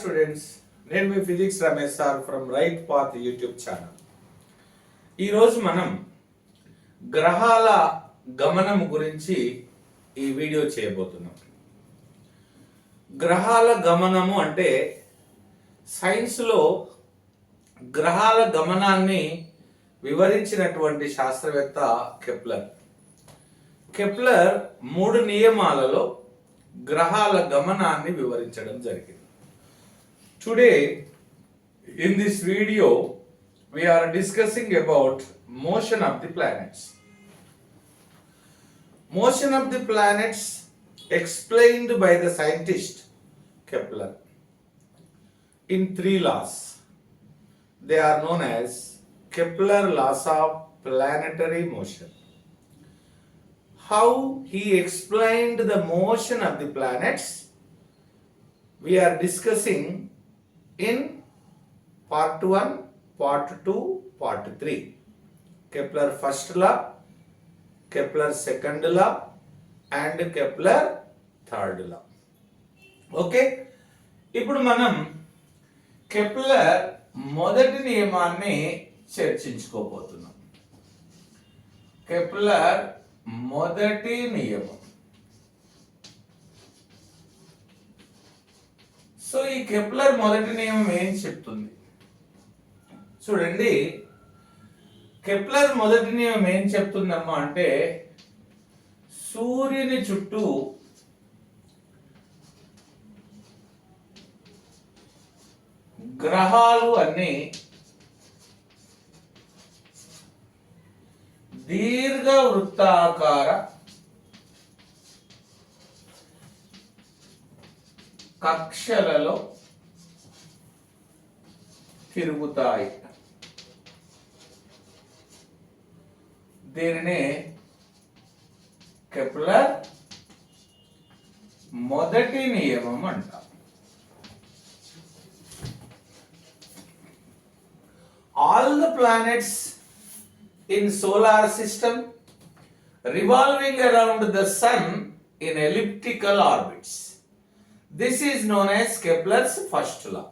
Students నేను మీ physics Ramesh sir from right path YouTube channel ఈరోజు మనం గ్రహాల గమనం గురించి ఈ వీడియో చేయబోతున్నాం. గ్రహాల గమనము అంటే సైన్స్లో గ్రహాల గమనాన్ని వివరించినటువంటి శాస్త్రవేత్త కెప్లర్ కెప్లర్ మూడు నియమాలలో గ్రహాల గమనాన్ని వివరించడం జరిగింది. Today, in this video, we are discussing about motion of the planets. Motion of the planets explained by the scientist Kepler in three laws. They are known as Kepler laws of planetary motion. How he explained the motion of the planets, we are discussing in part 1 part 2 part 3 kepler first law kepler second law and kepler third law okay ఇప్పుడు మనం Kepler మొదటి నియమాన్ని చర్చించుకోబోతున్నాం Kepler మొదటి నియమం so ఈ Kepler మొదటి నియమం ఏం చెప్తుంది? చూడండి. కెప్లర్ మొదటి నియమం ఏం చెప్తుందమ్మా అంటే సూర్యుని చుట్టూ గ్రహాలు అన్ని దీర్ఘ వృత్తాకార కక్షలలో తిరుగుతాయి. దీనిని కెప్లర్ మొదటి నియమం అంటాం. All the planets in solar system revolving around the sun in elliptical orbits this is known as Kepler's first law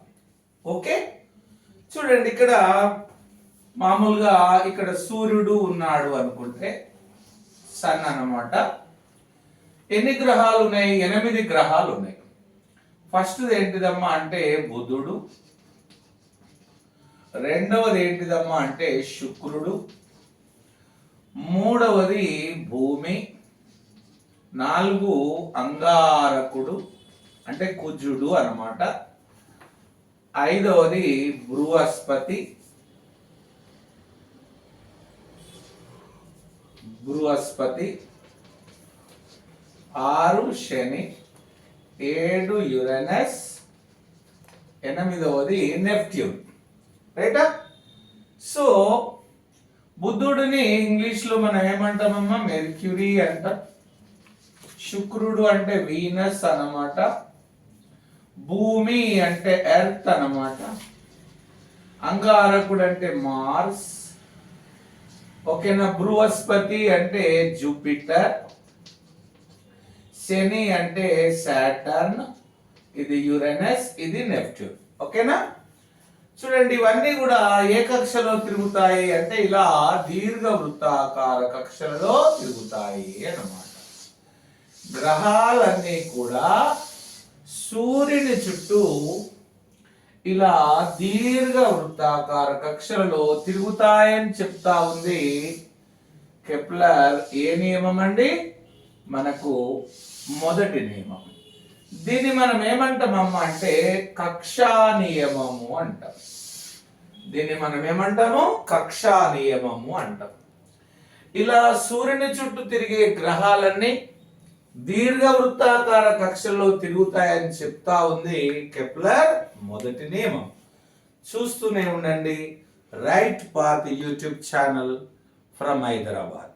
okay చూడండి ఇక్కడ మామూలుగా ఇక్కడ సూర్యుడు ఉన్నాడు అనుకుంటే సన్ అన్నమాట. ఎన్ని గ్రహాలు ఉన్నాయి? ఎనిమిది గ్రహాలు ఉన్నాయి. ఫస్ట్ ఏంటిదమ్మా అంటే బుధుడు. రెండవది ఏంటిదమ్మా అంటే శుక్రుడు. మూడవది భూమి. నాలుగు అంగారకుడు. అంటే కుజుడు అన్నమాట. ఐదవది బృహస్పతి. బృహస్పతి. ఆరు శని. ఏడు యురనస్. ఎనిమిదవది నెప్ట్యూన్. రైటా? సో బుద్ధుడిని ఇంగ్లీష్లో మనం ఏమంటామమ్మా? మెర్క్యూరీ అంట. శుక్రుడు అంటే వీనస్ అన్నమాట. భూమి అంటే ఎర్త్ అన్నమాట. అంగారకుడు అంటే మార్స్. ఓకేనా? బృహస్పతి అంటే జూపిటర్. శని అంటే సాటర్న్. ఇది యురేనస్ ఇది నెప్ట్యూన్. ఓకేనా? చూడండి ఇవన్నీ కూడా ఏ కక్షలో తిరుగుతాయి అంటే ఇలా దీర్ఘ వృత్తాకార కక్షలలో తిరుగుతాయి అన్నమాట. గ్రహాలన్నీ కూడా సూర్యుని చుట్టూ ఇలా దీర్ఘ వృత్తాకార కక్షలలో తిరుగుతాయని చెప్తా ఉంది కెప్లర్. ఏ నియమం అండి? మనకు మొదటి నియమం. దీన్ని మనం ఏమంటామమ్మా అంటే కక్షా నియమము అంటాం. దీన్ని మనం ఏమంటాము? కక్షా నియమము అంటాం. ఇలా సూర్యుని చుట్టూ తిరిగే గ్రహాలన్నీ దీర్ఘ వృత్తాకార కక్షల్లో తిరుగుతాయని చెప్తా ఉంది కెప్లర్ మొదటి నియమం. చూస్తూనే ఉండండి. Right path YouTube channel from Hyderabad.